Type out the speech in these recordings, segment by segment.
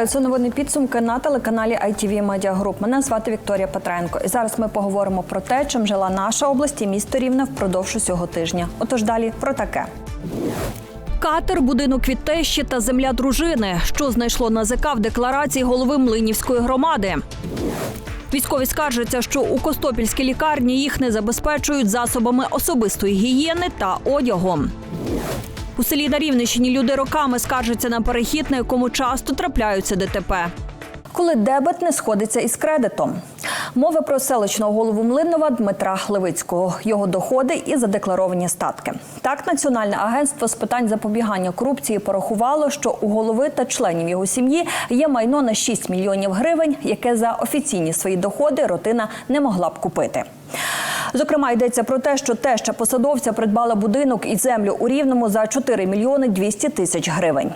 Вітаю, це новини підсумки на телеканалі ITV Media Group. Мене звати Вікторія Петренко. І зараз ми поговоримо про те, чим жила наша область і місто Рівне впродовж усього тижня. Отож далі про таке. Катер, будинок від тещі та земля дружини, що знайшло НАЗК в декларації голови Млинівської громади. Військові скаржаться, що у Костопільській лікарні їх не забезпечують засобами особистої гігієни та одягом. У селі на Рівненщині люди роками скаржаться на перехід, на якому часто трапляються ДТП. Коли дебет не сходиться із кредитом. Мова про селищного голову Млинова Дмитра Левицького, його доходи і задекларовані статки. Так, Національне агентство з питань запобігання корупції порахувало, що у голови та членів його сім'ї є майно на 6 мільйонів гривень, яке за офіційні свої доходи родина не могла б купити. Зокрема, йдеться про те, що теща посадовця придбала будинок і землю у Рівному за 4 мільйони 200 тисяч гривень.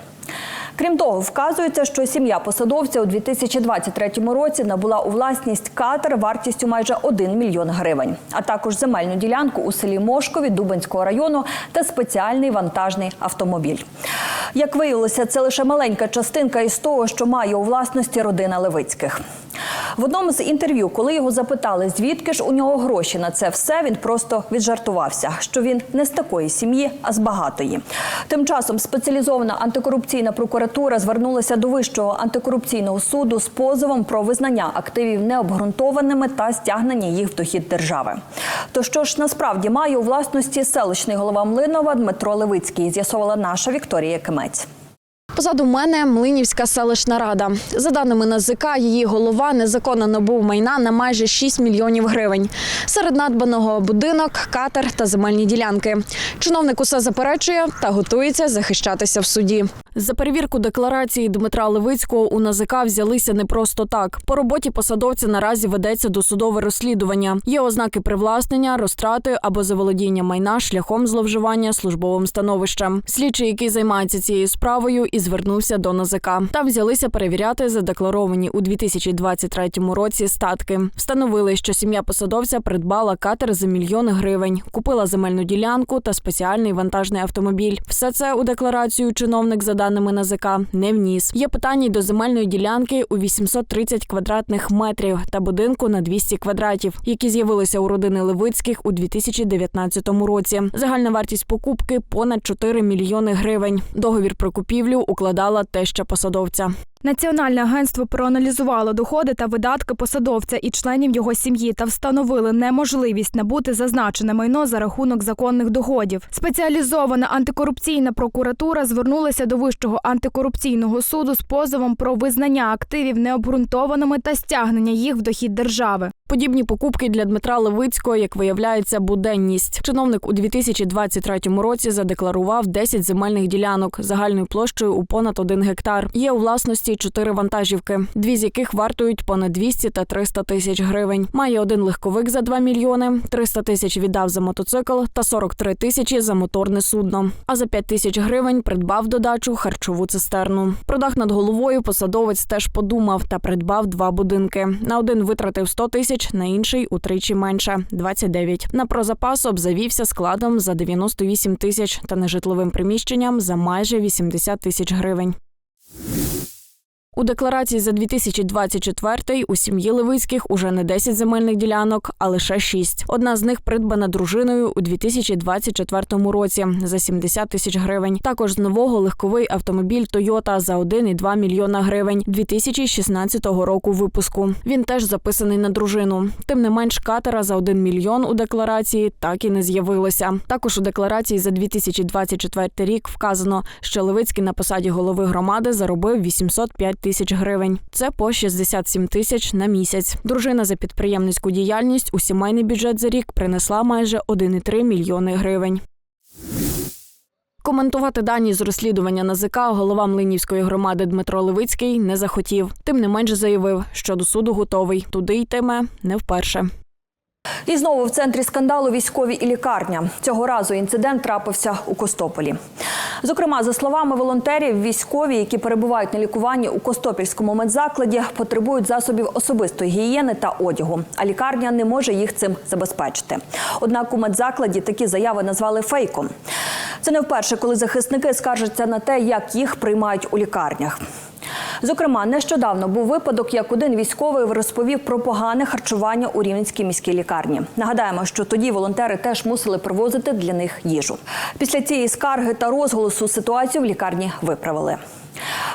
Крім того, вказується, що сім'я посадовця у 2023 році набула у власність катер вартістю майже 1 мільйон гривень, а також земельну ділянку у селі Мошкові Дубенського району та спеціальний вантажний автомобіль. Як виявилося, це лише маленька частинка із того, що має у власності родина Левицьких. В одному з інтерв'ю, коли його запитали, звідки ж у нього гроші на це все, він просто віджартувався, що він не з такої сім'ї, а з багатої. Тим часом спеціалізована антикорупційна прокуратура звернулася до Вищого антикорупційного суду з позовом про визнання активів необґрунтованими та стягнення їх в дохід держави. То що ж насправді має у власності селищний голова Млинова Дмитро Левицький, з'ясовувала наша Вікторія Кимець. Позаду мене Млинівська селищна рада. За даними НАЗК, її голова незаконно набув майна на майже 6 мільйонів гривень. Серед надбаного будинок, катер та земельні ділянки. Чиновник усе заперечує та готується захищатися в суді. За перевірку декларації Дмитра Левицького у НАЗК взялися не просто так. По роботі посадовця наразі ведеться досудове розслідування. Є ознаки привласнення, розтрати або заволодіння майна шляхом зловживання службовим становищем. Слідчий, який займається цією справою, і звернувся до НАЗК. Та взялися перевіряти задекларовані у 2023 році статки. Встановили, що сім'я посадовця придбала катер за мільйони гривень, купила земельну ділянку та спеціальний вантажний автомобіль. Все це у декларацію чиновник за даними НАЗК не вніс. Є питання й до земельної ділянки у 830 квадратних метрів та будинку на 200 квадратів, які з'явилися у родини Левицьких у 2019 році. Загальна вартість покупки понад 4 мільйони гривень. Договір про купівлю укладала теща посадовця. Національне агентство проаналізувало доходи та видатки посадовця і членів його сім'ї та встановили неможливість набути зазначене майно за рахунок законних доходів. Спеціалізована антикорупційна прокуратура звернулася до Вищого антикорупційного суду з позовом про визнання активів необґрунтованими та стягнення їх в дохід держави. Подібні покупки для Дмитра Левицького, як виявляється, буденність. Чиновник у 2023 році задекларував 10 земельних ділянок загальною площею у понад 1 гектар. Є у власності чотири вантажівки, дві з яких вартують понад 200 та 300 тисяч гривень. Має один легковик за 2 мільйони, 300 тисяч віддав за мотоцикл та 43 тисячі за моторне судно. А за 5 тисяч гривень придбав додачу харчову цистерну. Про дах над головою посадовець теж подумав та придбав два будинки. На один витратив 100 тисяч, на інший утричі менше 29. На прозапас обзавівся складом за 98 тисяч та нежитловим приміщенням за майже 80 тисяч гривень. У декларації за 2024 у сім'ї Левицьких уже не 10 земельних ділянок, а лише 6. Одна з них придбана дружиною у 2024 році за 70 тисяч гривень. Також з нового легковий автомобіль Тойота за 1,2 мільйона гривень 2016 року випуску. Він теж записаний на дружину. Тим не менш, катера за 1 мільйон у декларації так і не з'явилося. Також у декларації за 2024 рік вказано, що Левицький на посаді голови громади заробив 805 тисяч гривень. Це по 67 тисяч на місяць. Дружина за підприємницьку діяльність у сімейний бюджет за рік принесла майже 1,3 мільйони гривень. Коментувати дані з розслідування НАЗК голова Млинівської громади Дмитро Левицький не захотів. Тим не менш заявив, що до суду готовий. Туди йтиме не вперше. І знову в центрі скандалу військові і лікарня. Цього разу інцидент трапився у Костополі. Зокрема, за словами волонтерів, військові, які перебувають на лікуванні у Костопільському медзакладі, потребують засобів особистої гігієни та одягу, а лікарня не може їх цим забезпечити. Однак у медзакладі такі заяви назвали фейком. Це не вперше, коли захисники скаржаться на те, як їх приймають у лікарнях. Зокрема, нещодавно був випадок, як один військовий розповів про погане харчування у Рівненській міській лікарні. Нагадаємо, що тоді волонтери теж мусили привозити для них їжу. Після цієї скарги та розголосу ситуацію в лікарні виправили.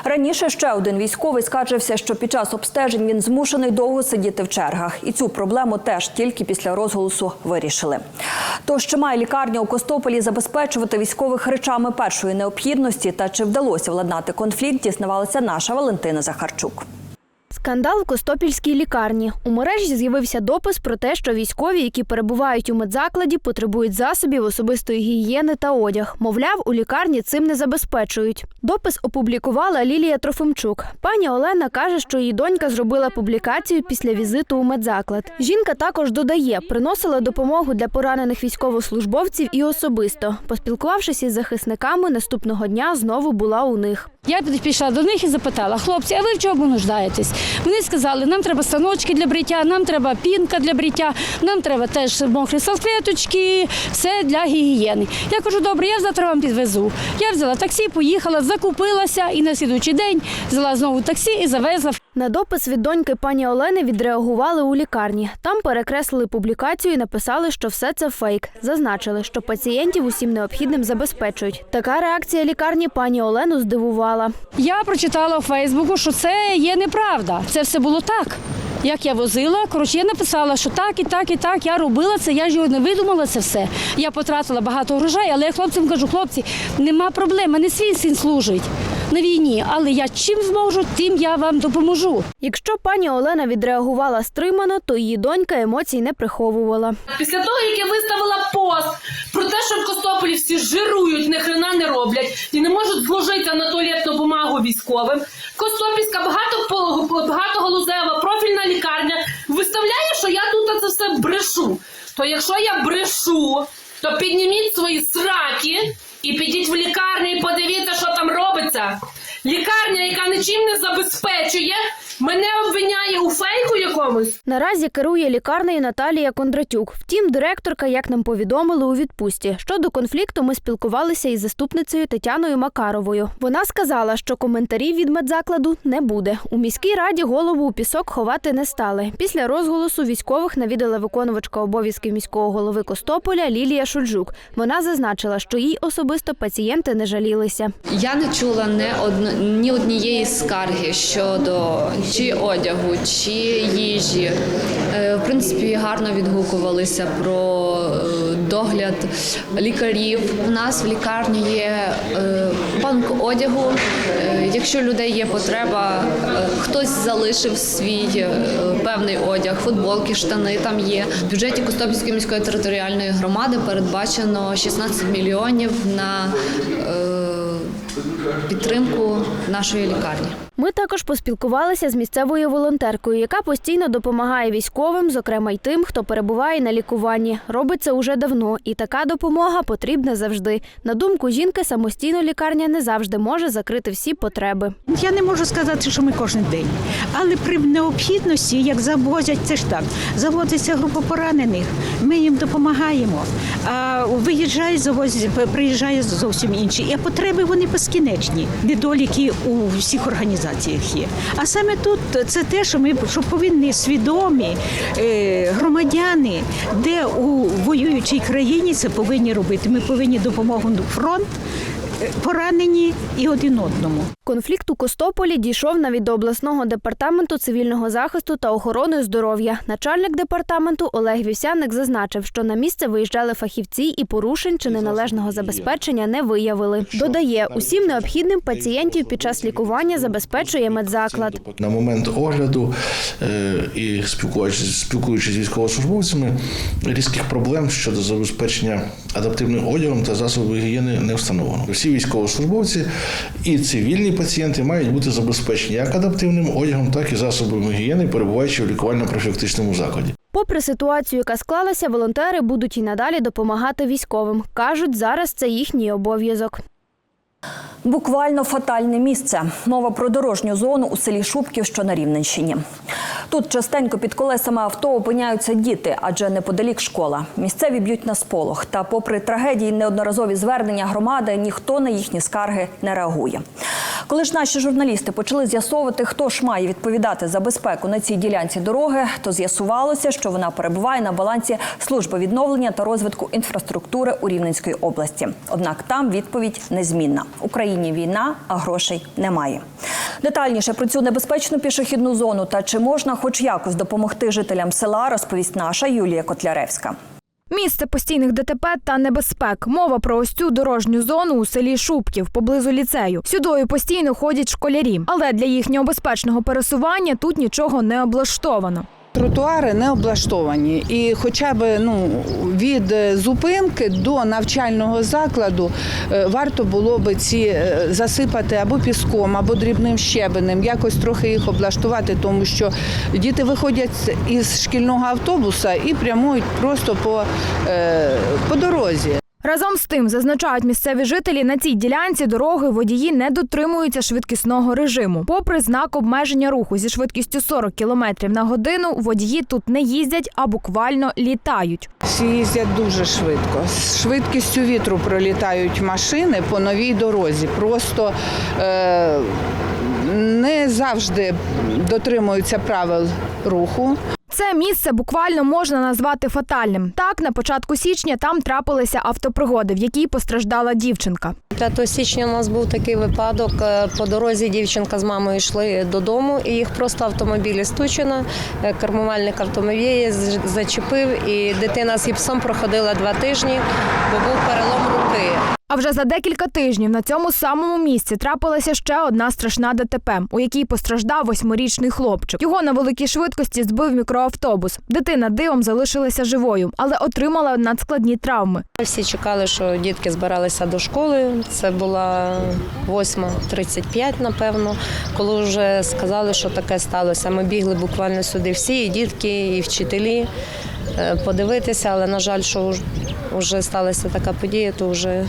Раніше ще один військовий скаржився, що під час обстежень він змушений довго сидіти в чергах, і цю проблему теж тільки після розголосу вирішили. Тож чи має лікарня у Костополі забезпечувати військових речами першої необхідності та чи вдалося владнати конфлікт, дізнавалася наша Валентина Захарчук. Скандал в Костопільській лікарні. У мережі з'явився допис про те, що військові, які перебувають у медзакладі, потребують засобів особистої гігієни та одяг. Мовляв, у лікарні цим не забезпечують. Допис опублікувала Лілія Трофимчук. Пані Олена каже, що її донька зробила публікацію після візиту у медзаклад. Жінка також додає, приносила допомогу для поранених військовослужбовців і особисто. Поспілкувавшись із захисниками, наступного дня знову була у них. Я пішла до них і запитала, хлопці, а ви в чому нуждаєтесь? Вони сказали, нам треба станочки для бриття, нам треба пінка для бриття, нам треба теж мокрі салфеточки, все для гігієни. Я кажу, добре, я завтра вам підвезу. Я взяла таксі, поїхала, закупилася і на слідуючий день взяла знову таксі і завезла. На допис від доньки пані Олени відреагували у лікарні. Там перекреслили публікацію і написали, що все це фейк. Зазначили, що пацієнтів усім необхідним забезпечують. Така реакція лікарні пані Олену здивувала. Я прочитала у Фейсбуку, що це є неправда. Це все було так. Як я возила, коротше, я написала, що так і так, і так. Я робила це, я ж його не видумала це все. Я потратила багато грошей, але я хлопцям кажу, хлопці, нема проблем, мене свій син служить на війні, але я чим зможу, тим я вам допоможу. Якщо пані Олена відреагувала стримано, то її донька емоцій не приховувала. Після того, як я виставила пост про те, що в Костополі всі жирують, ні хрена не роблять і не можуть зложитися на туалетну бумагу військовим. Костопільська багато багатогалузева профільна лікарня виставляє, що я тут це все брешу. То якщо я брешу, то підніміть свої сраки і підіть в лікарню і подивіться, що там робиться. Лікарня, яка нічим не забезпечує, мене обвиняє у фейку якомусь. Наразі керує лікарнею Наталія Кондратюк. Втім, директорка, як нам повідомили, у відпустці. Щодо конфлікту ми спілкувалися із заступницею Тетяною Макаровою. Вона сказала, що коментарів від медзакладу не буде. У міській раді голову у пісок ховати не стали. Після розголосу військових навідала виконувачка обов'язків міського голови Костополя Лілія Шульжук. Вона зазначила, що їй особисто пацієнти не жалілися. Я не чула не одно, ні однієї скарги щодо чи одягу, чи їжі. Е, В принципі, гарно відгукувалися про е, догляд лікарів. У нас в лікарні є банк одягу. Е, Якщо у людей є потреба, хтось залишив свій певний одяг, футболки, штани там є. В бюджеті Костопільської міської територіальної громади передбачено 16 мільйонів на підтримку нашої лікарні. Ми також поспілкувалися з місцевою волонтеркою, яка постійно допомагає військовим, зокрема й тим, хто перебуває на лікуванні. Робить це уже давно, і така допомога потрібна завжди. На думку жінки, самостійно лікарня не завжди може закрити всі потреби. Я не можу сказати, що ми кожен день, але при необхідності, як завозять, це ж так. Завозиться група поранених, ми їм допомагаємо. А виїжджає, завозять, приїжджає зовсім інші. І потреби вони безкінечні. Недоліки у всіх організаціях є. А саме тут це те, що ми що повинні свідомі е, громадяни, де у воюючій країні це повинні робити. Ми повинні допомогу фронт. е, Поранені і один одному. Конфлікт у Костополі дійшов навіть до обласного департаменту цивільного захисту та охорони здоров'я. Начальник департаменту Олег Вівсяник зазначив, що на місце виїжджали фахівці і порушень чи неналежного забезпечення не виявили. Додає, усім необхідним пацієнтів під час лікування забезпечує медзаклад. На момент огляду е, і спілкуючись, спілкуючись з військовослужбовцями, різких проблем щодо забезпечення адаптивним одягом та засобами гігієни не встановлено. Всі військовослужбовці і цивільні пацієнти мають бути забезпечені як адаптивним одягом, так і засобами гігієни, перебуваючи в лікувально-профілактичному закладі. Попри ситуацію, яка склалася, волонтери будуть і надалі допомагати військовим. кажуть, зараз це їхній обов'язок. Буквально фатальне місце. Мова про дорожню зону у селі Шубків, що на Рівненщині. Тут частенько під колесами авто опиняються діти, адже неподалік школа. Місцеві б'ють на сполох. Та, попри трагедії, неодноразові звернення громади, ніхто на їхні скарги не реагує. Коли ж наші журналісти почали з'ясовувати, хто ж має відповідати за безпеку на цій ділянці дороги, то з'ясувалося, що вона перебуває на балансі служби відновлення та розвитку інфраструктури у Рівненської області. Однак там відповідь незмінна: Україні війна, а грошей немає. Детальніше про цю небезпечну пішохідну зону та чи можна хоч якось допомогти жителям села, розповість наша Юлія Котляревська. Місце постійних ДТП та небезпек. Мова про ось цю дорожню зону у селі Шубків поблизу ліцею. Сюдою постійно ходять школярі, але для їхнього безпечного пересування тут нічого не облаштовано. Тротуари не облаштовані, і хоча б ну від е, зупинки до навчального закладу е, варто було би ці е, засипати або піском, або дрібним щебенем, якось трохи їх облаштувати, тому що діти виходять із шкільного автобуса і прямують просто по, по дорозі. Разом з тим, зазначають місцеві жителі, на цій ділянці дороги водії не дотримуються швидкісного режиму. Попри знак обмеження руху зі швидкістю 40 км на годину, водії тут не їздять, а буквально літають. Всі їздять дуже швидко. З швидкістю вітру пролітають машини по новій дорозі. Просто е, не завжди дотримуються правил руху. Це місце буквально можна назвати фатальним. Так, на початку січня там трапилися автопригоди, в якій постраждала дівчинка. 5 січня у нас був такий випадок. Е, По дорозі дівчинка з мамою йшли додому, і їх просто автомобіль із Тучина, е, кермувальник автомобіля зачепив, і дитина з гіпсом проходила два тижні, бо був перелом руки. А вже за декілька тижнів на цьому самому місці трапилася ще одна страшна ДТП, у якій постраждав восьмирічний хлопчик. Його на великій швидкості збив мікроавтобус. Дитина дивом залишилася живою, але отримала надскладні травми. Всі чекали, що дітки збиралися до школи. Це була 8.35, напевно, коли вже сказали, що таке сталося. Ми бігли буквально сюди всі, і дітки, і вчителі подивитися, але на жаль, що вже сталася така подія, то вже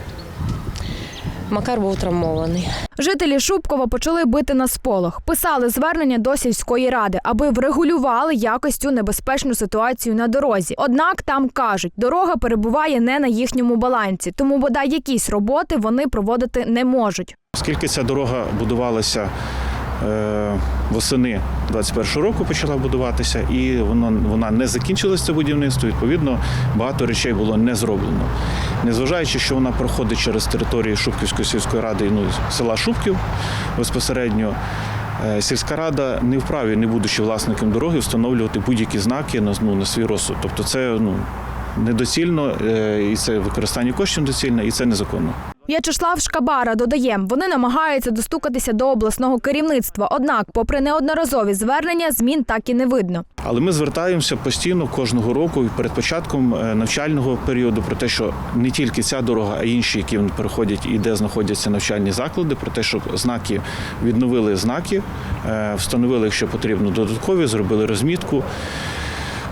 Макар був травмований. Жителі Шубкова почали бити на сполох. Писали звернення до сільської ради, аби врегулювали якось цю небезпечну ситуацію на дорозі. Однак там кажуть, дорога перебуває не на їхньому балансі, тому бодай якісь роботи вони проводити не можуть. Оскільки ця дорога будувалася е, восени 21 року, почала будуватися, і воно, вона не закінчилася це будівництво, відповідно, багато речей було не зроблено. Незважаючи, що вона проходить через територію Шубківської сільської ради, ну, села Шубків безпосередньо. е, Сільська рада не вправі, не будучи власником дороги, встановлювати будь-які знаки на, ну, на свій розсуд. Тобто це ну, недоцільно, е, і це використання коштів недоцільне, і це незаконно. В'ячеслав Шкабара додає, вони намагаються достукатися до обласного керівництва. Однак, попри неодноразові звернення, змін так і не видно. Але ми звертаємося постійно кожного року перед початком е, навчального періоду про те, що не тільки ця дорога, а інші, які переходять і де знаходяться навчальні заклади, про те, щоб знаки відновили знаки, е, встановили, якщо потрібно, додаткові, зробили розмітку.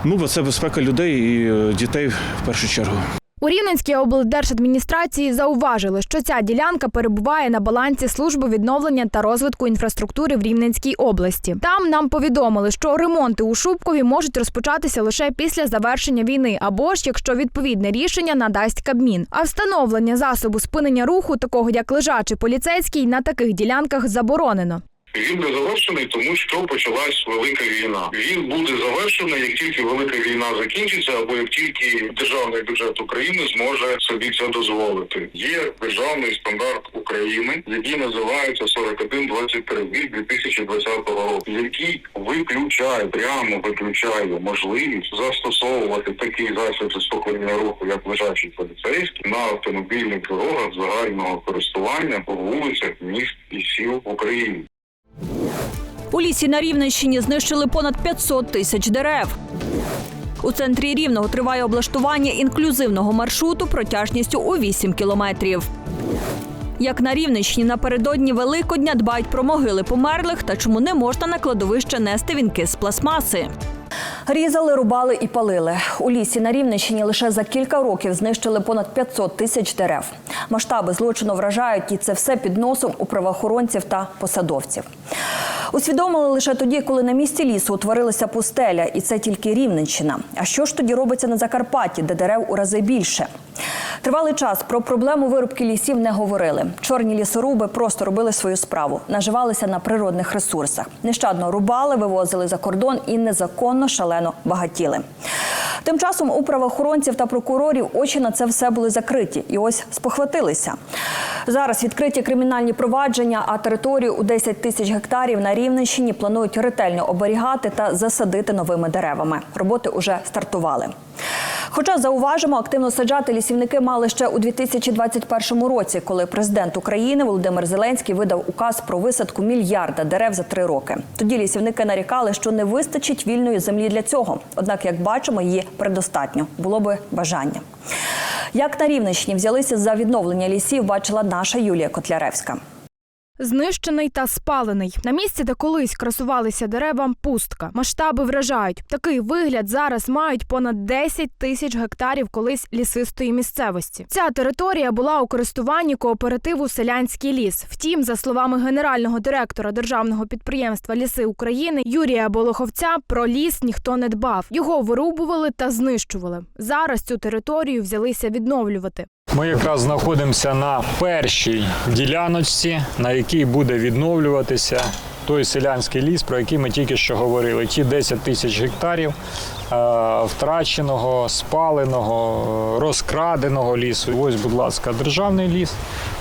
Ну, бо це безпека людей і е, дітей в першу чергу. У Рівненській облдержадміністрації зауважили, що ця ділянка перебуває на балансі служби відновлення та розвитку інфраструктури в Рівненській області. Там нам повідомили, що ремонти у Шубкові можуть розпочатися лише після завершення війни, або ж якщо відповідне рішення надасть Кабмін. А встановлення засобу спинення руху, такого як лежачий поліцейський, на таких ділянках заборонено. Він не завершений, тому що почалась велика війна. Він буде завершений, як тільки велика війна закінчиться, або як тільки державний бюджет України зможе собі це дозволити. Є державний стандарт України, який називається 4123 від 2020 року, який виключає прямо виключає можливість застосовувати такий засіб заспокоєння руху, як лежачий поліцейський, на автомобільних дорогах загального користування по вулицях міст і сіл України. У лісі на Рівненщині знищили понад 500 тисяч дерев. У центрі Рівного триває облаштування інклюзивного маршруту протяжністю у 8 кілометрів. Як на Рівненщині напередодні Великодня дбають про могили померлих та чому не можна на кладовище нести вінки з пластмаси. Різали, рубали і палили. У лісі на Рівненщині лише за кілька років знищили понад 500 тисяч дерев. Масштаби злочину вражають, і це все під носом у правоохоронців та посадовців. Усвідомили лише тоді, коли на місці лісу утворилася пустеля, і це тільки Рівненщина. А що ж тоді робиться на Закарпатті, де дерев у рази більше? Тривалий час про проблему вирубки лісів не говорили. Чорні лісоруби просто робили свою справу, наживалися на природних ресурсах. Нещадно рубали, вивозили за кордон і незаконно шалено багатіли. Тим часом у правоохоронців та прокурорів очі на це все були закриті і ось спохватилися. Зараз відкриті кримінальні провадження, а територію у 10 тисяч гектарів на Рівненщині планують ретельно оберігати та засадити новими деревами. Роботи уже стартували. Хоча зауважимо, активно саджати лісівники мали ще у 2021 році, коли президент України Володимир Зеленський видав указ про висадку мільярда дерев за три роки. Тоді лісівники нарікали, що не вистачить вільної землі для цього. Однак, як бачимо, її предостатньо було би бажання. Як на Рівненщині взялися за відновлення лісів, бачила наша Юлія Котляревська. Знищений та спалений. На місці, де колись красувалися дерева, пустка. Масштаби вражають. Такий вигляд зараз мають понад 10 тисяч гектарів колись лісистої місцевості. Ця територія була у користуванні кооперативу Селянський ліс. Втім, за словами генерального директора державного підприємства Ліси України Юрія Болоховця, про ліс ніхто не дбав. Його вирубували та знищували. Зараз цю територію взялися відновлювати. Ми якраз знаходимося на першій діляночці, на якій буде відновлюватися той селянський ліс, про який ми тільки що говорили. Ті 10 тисяч гектарів е, втраченого, спаленого, розкраденого лісу. Ось, будь ласка, державний ліс.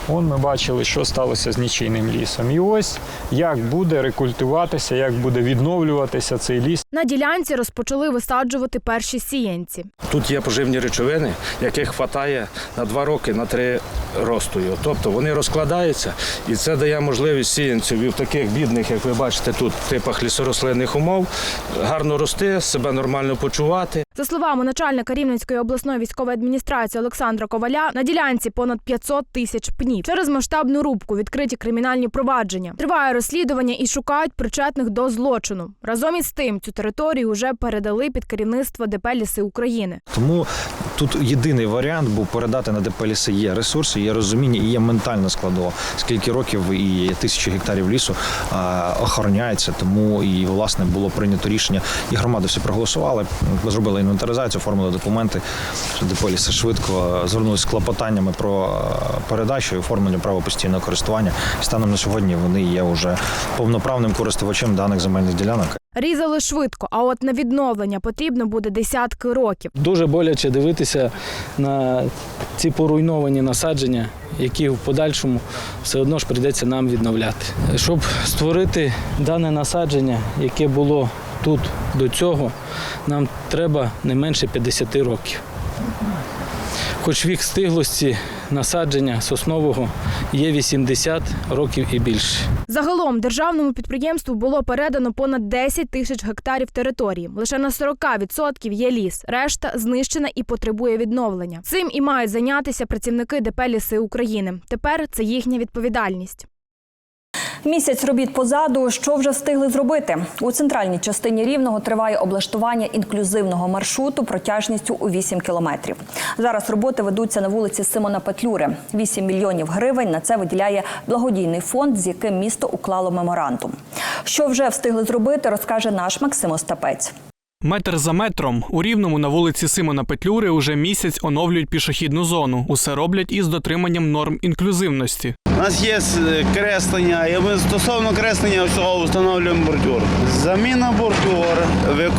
Вон ми бачили, що сталося з нічийним лісом. І ось як буде рекультивуватися, як буде відновлюватися цей ліс. На ділянці розпочали висаджувати перші сіянці. Тут є поживні речовини, яких вистачає на два роки, на три росту. Тобто вони розкладаються, і це дає можливість сіянців і в таких бідних, як ви бачите, тут типах лісорослинних умов, гарно рости, себе нормально почувати. За словами начальника Рівненської обласної військової адміністрації Олександра Коваля, на ділянці понад 500 тисяч пнів. Через масштабну рубку відкриті кримінальні провадження. Триває розслідування і шукають причетних до злочину. Разом із тим, цю територію вже передали під керівництво ДП «Ліси України. Тому тут єдиний варіант був передати на ДП ліси. Є ресурси, є розуміння і є ментальна складова. Скільки років і тисячі гектарів лісу а, охороняється. Тому і власне було прийнято рішення, і громади всі проголосували. Зробили інвентаризацію, оформили документи. ДП ліси швидко звернулися з клопотаннями про передачу і оформлення права постійного користування. Станом на сьогодні вони є вже повноправним користувачем даних земельних ділянок. Різали швидко, а от на відновлення потрібно буде десятки років. Дуже боляче дивитися на ці поруйновані насадження, які в подальшому все одно ж прийдеться нам відновляти. Щоб створити дане насадження, яке було тут до цього, нам треба не менше 50 років. Хоч вік стиглості насадження соснового є 80 років і більше. Загалом державному підприємству було передано понад 10 тисяч гектарів території. Лише на 40% є ліс. Решта знищена і потребує відновлення. Цим і мають зайнятися працівники ДП «Ліси України. Тепер це їхня відповідальність. Місяць робіт позаду. Що вже встигли зробити? У центральній частині рівного триває облаштування інклюзивного маршруту протяжністю у 8 кілометрів. Зараз роботи ведуться на вулиці Симона Петлюри. 8 мільйонів гривень на це виділяє благодійний фонд, з яким місто уклало меморандум. Що вже встигли зробити, розкаже наш Максим Остапець. Метр за метром у рівному на вулиці Симона Петлюри уже місяць оновлюють пішохідну зону. Усе роблять із дотриманням норм інклюзивності. У нас є е, креслення, і ми стосовно креслення всього встановлюємо бордюр. Заміна бордюр, е,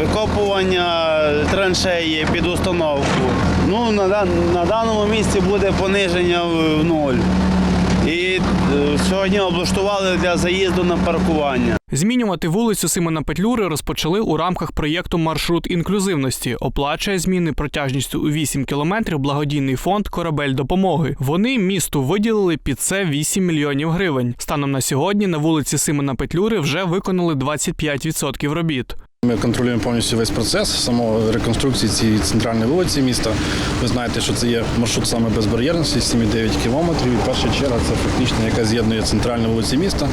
викопування траншеї під установку. Ну, на, на даному місці буде пониження в нуль. І е, сьогодні облаштували для заїзду на паркування. Змінювати вулицю Симона Петлюри розпочали у рамках проєкту Маршрут інклюзивності. Оплачує зміни протяжністю у 8 кілометрів благодійний фонд Корабель допомоги. Вони місту виділили під це 8 мільйонів гривень. Станом на сьогодні на вулиці Симона Петлюри вже виконали 25% робіт. Ми контролюємо повністю весь процес самого реконструкції цієї центральної вулиці міста. Ви знаєте, що це є маршрут саме безбар'єрності, 7,9 кілометрів. І перша черга це фактично, яка з'єднує центральну вулиці міста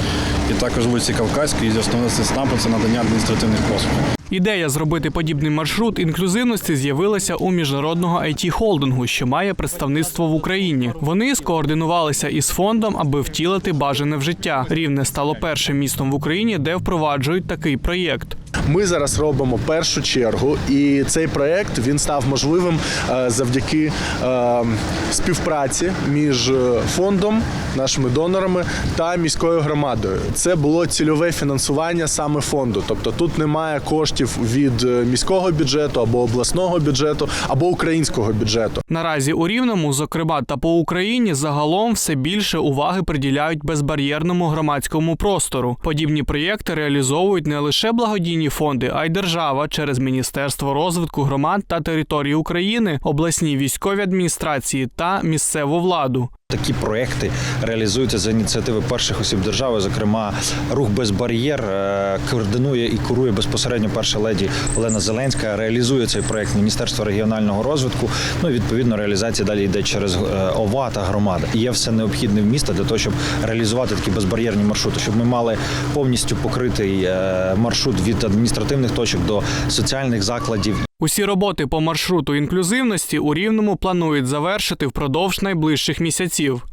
і також вулиці Кавказької. І основний ЦНАПу – це надання адміністративних послуг. Ідея зробити подібний маршрут інклюзивності з'явилася у міжнародного it холдингу що має представництво в Україні. Вони скоординувалися із фондом, аби втілити бажане в життя. Рівне стало першим містом в Україні, де впроваджують такий проєкт. Ми зараз робимо першу чергу, і цей проект він став можливим е, завдяки е, співпраці між е, фондом, нашими донорами та міською громадою. Це було цільове фінансування саме фонду. Тобто тут немає коштів від міського бюджету або обласного бюджету, або українського бюджету. Наразі у Рівному, зокрема та по Україні, загалом все більше уваги приділяють безбар'єрному громадському простору. Подібні проєкти реалізовують не лише благодійні фонди, а й держава через Міністерство розвитку громад та територій України, обласні військові адміністрації та місцеву владу. Такі проекти реалізуються за ініціативи перших осіб держави. Зокрема, рух без бар'єр е, координує і курує безпосередньо перша леді Олена Зеленська. Реалізує цей проект Міністерство регіонального розвитку. Ну і відповідно реалізація далі йде через е, ОВА та громади. Є все необхідне в міста для того, щоб реалізувати такі безбар'єрні маршрути, щоб ми мали повністю покритий е, маршрут від адміністративних точок до соціальних закладів. Усі роботи по маршруту інклюзивності у Рівному планують завершити впродовж найближчих місяців.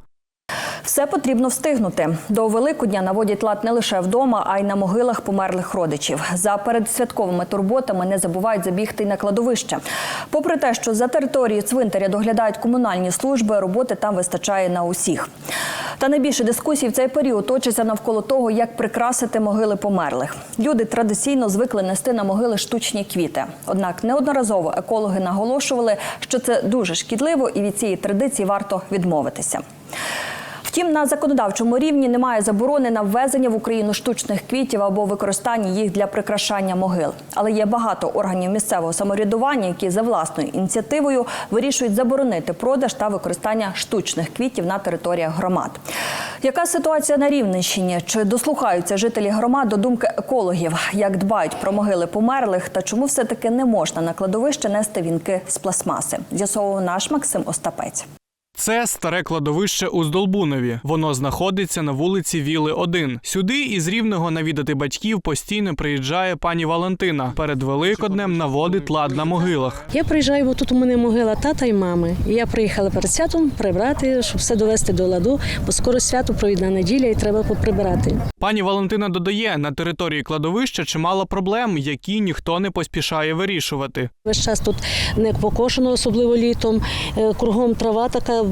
Все потрібно встигнути. До Великодня наводять лад не лише вдома, а й на могилах померлих родичів. За передсвятковими турботами не забувають забігти й на кладовище. Попри те, що за територією цвинтаря доглядають комунальні служби, роботи там вистачає на усіх. Та найбільше дискусій в цей період точиться навколо того, як прикрасити могили померлих. Люди традиційно звикли нести на могили штучні квіти. Однак неодноразово екологи наголошували, що це дуже шкідливо, і від цієї традиції варто відмовитися. Втім, на законодавчому рівні немає заборони на ввезення в Україну штучних квітів або використання їх для прикрашання могил. Але є багато органів місцевого самоврядування, які за власною ініціативою вирішують заборонити продаж та використання штучних квітів на територіях громад. Яка ситуація на Рівненщині? Чи дослухаються жителі громад до думки екологів? Як дбають про могили померлих та чому все таки не можна на кладовище нести вінки з пластмаси? З'ясовував наш Максим Остапець. Це старе кладовище у Здолбунові. Воно знаходиться на вулиці Віли 1. Сюди із рівного навідати батьків постійно приїжджає пані Валентина. Перед Великоднем наводить лад на могилах. Я приїжджаю, бо тут у мене могила тата і мами. І я приїхала перед святом прибрати, щоб все довести до ладу, бо скоро свято провідна неділя і треба поприбирати. Пані Валентина додає, на території кладовища чимало проблем, які ніхто не поспішає вирішувати. Весь час тут не покошено, особливо літом. Е, Кругом трава така,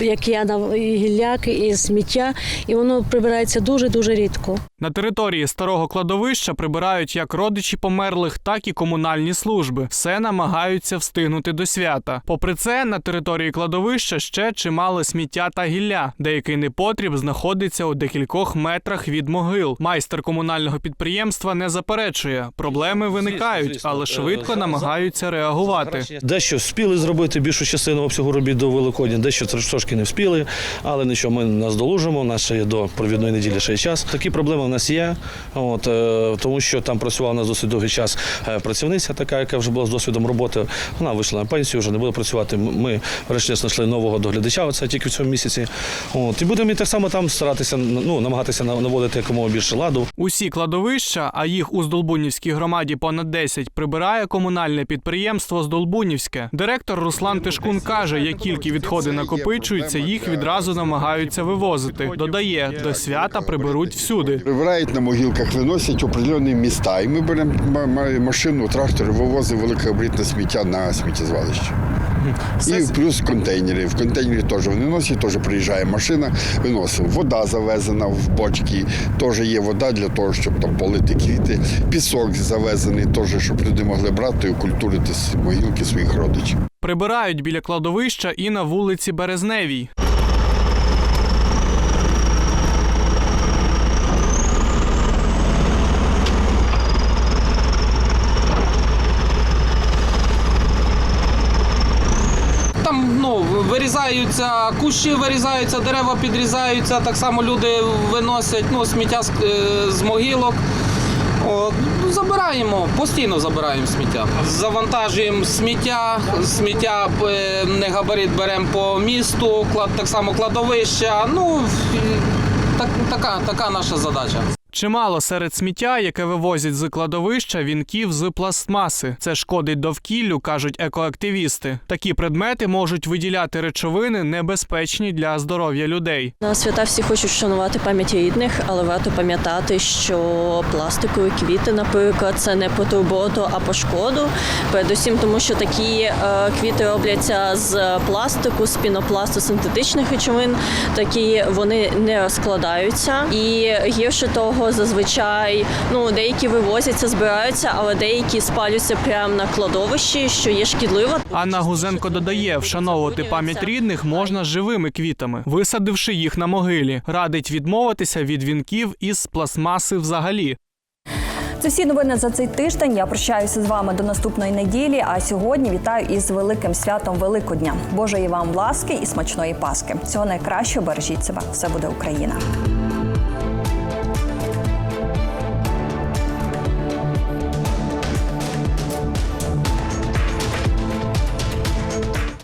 як я на і гілляки, і сміття, і воно прибирається дуже дуже рідко. На території старого кладовища прибирають як родичі померлих, так і комунальні служби. Все намагаються встигнути до свята. Попри це, на території кладовища ще чимало сміття та гілля. Деякий непотріб знаходиться у декількох метрах від могил. Майстер комунального підприємства не заперечує. Проблеми виникають, але швидко намагаються реагувати. Дещо вспіли зробити більшу частину обсягу робіт до Великодня, дещо трошки не вспіли, але нічого, ми нас долужимо. У нас ще є до провідної неділі ще є час. Такі проблеми в нас є, от, е, тому що там працювала у нас досить довгий час е, працівниця, така, яка вже була з досвідом роботи. Вона вийшла на пенсію, вже не буде працювати. Ми врешті знайшли нового доглядача, оце тільки в цьому місяці. От, і будемо і так само там старатися, ну, намагатися наводити якомога більше ладу. Усі кладовища, а їх у Здолбунівській громаді понад 10, прибирає комунальне підприємство Здолбунівське. Директор Руслан Тишкун каже, як тільки відходи накопичуються, їх відразу намагаються вивозити. Додає, до свята приберуть всюди. Прибирають на могилках, виносять определені міста. І ми беремо машину, трактор, вивозимо великобрітне сміття на сміттєзвалище. І плюс контейнери. В контейнері теж вони носять, теж приїжджає машина, виносить. Вода завезена в бочки, теж є вода для того, щоб там полити квіти. Пісок завезений, теж, щоб люди могли брати і окультурити могилки своїх родичів. Прибирають біля кладовища і на вулиці Березневій. Там ну, вирізаються кущі, вирізаються, дерева підрізаються, так само люди виносять ну, сміття з, е, з могилок. От, ну, забираємо, постійно забираємо сміття. Завантажуємо сміття, сміття е, не габарит беремо по місту, так само кладовища. Ну, так, така, така наша задача. Чимало серед сміття, яке вивозять з кладовища, вінків з пластмаси. Це шкодить довкіллю, кажуть екоактивісти. Такі предмети можуть виділяти речовини, небезпечні для здоров'я людей. На свята всі хочуть вшанувати пам'ять рідних, але варто пам'ятати, що пластикові квіти, наприклад, це не по турботу, а по шкоду. Передусім, тому що такі е, квіти робляться з пластику, з пінопласту синтетичних речовин. Такі вони не розкладаються. І гірше того, зазвичай ну деякі вивозяться, збираються, але деякі спалюються прямо на кладовищі, що є шкідливо. Анна Гузенко додає, вшановувати пам'ять рідних можна живими квітами, висадивши їх на могилі. Радить відмовитися від вінків із пластмаси взагалі. Це всі новини за цей тиждень. Я прощаюся з вами до наступної неділі. А сьогодні вітаю із великим святом Великодня. Божої вам ласки і смачної паски. Всього найкращого бережіть себе. Все буде Україна.